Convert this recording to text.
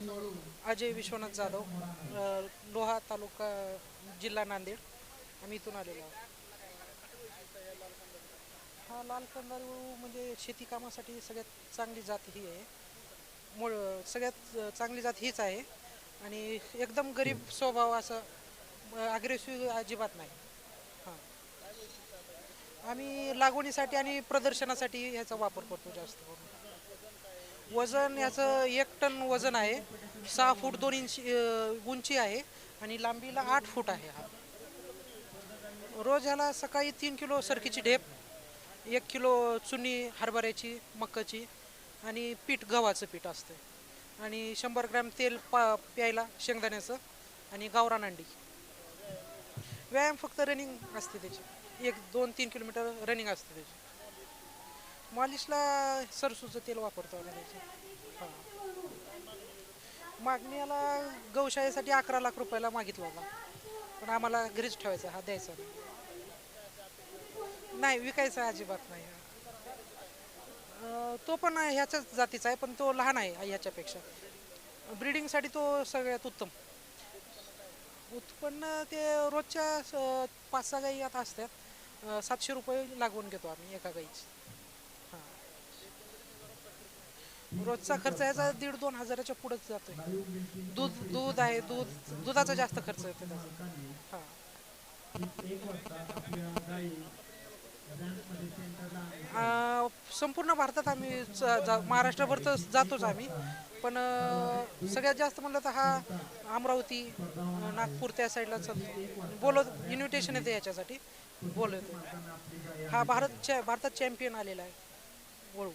अजय विश्वनाथ जाधव लोहा तालुका जिल्हा नांदेड. आम्ही इथून आलेलो आहोत. हा लाल कंदारू म्हणजे शेती कामासाठी सगळ्यात चांगली जात ही आहे. मूळ सगळ्यात चांगली जात हीच आहे. आणि एकदम गरीब स्वभाव असं अग्रेसिव्ह अजिबात नाही. हां. आम्ही लागवणीसाठी आणि प्रदर्शनासाठी ह्याचा वापर करतो जास्त करून. वजन याचं एक टन वजन आहे. सहा फूट दोन इंच उंची आहे आणि लांबीला आठ फूट आहे हा. रोज ह्याला सकाळी तीन किलो सरकीची ढेप एक किलो चुनी हरभऱ्याची मक्काची आणि पीठ गव्हाचं पीठ असतं आणि शंभर ग्रॅम तेल पा प्यायला शेंगदाण्याचं आणि गावरान अंडी. व्यायाम फक्त रनिंग असते त्याची. एक दोन तीन किलोमीटर रनिंग असते त्याची. मालिशला सरसूचं तेल वापरतो आम्ही हां. मागणी याला गौशाळेसाठी अकरा लाख रुपयाला मागितला होता. पण आम्हाला घरीच ठेवायचा हा द्यायचा नाही. विकायचा अजिबात नाही तो पण ह्याच्याच जातीचा आहे पण तो लहान आहे ह्याच्यापेक्षा. ब्रिडिंगसाठी तो सगळ्यात उत्तम. उत्पन्न ते रोजच्या स- पाच सहा गाई आता असतात. सातशे रुपये लागवून घेतो आम्ही एका गाईची हां रोजचा खर्च याचा दीड दोन हजाराच्या पुढेच जातोय. दूध दूध आहे दूध दुधाचा जास्त खर्च येतो त्याचा. हां. आ, संपूर्ण भारतात आम्ही च- जा- महाराष्ट्रभर तर जातोच आम्ही. पण अ, सगळ्यात जास्त म्हणलं तर हा अमरावती अ, नागपूर त्या साईडला चालतो. बोलत इन्व्हिटेशन येते याच्यासाठी. बोलत हा भारत चॅ भारतात चॅम्पियन आलेला आहे. वळू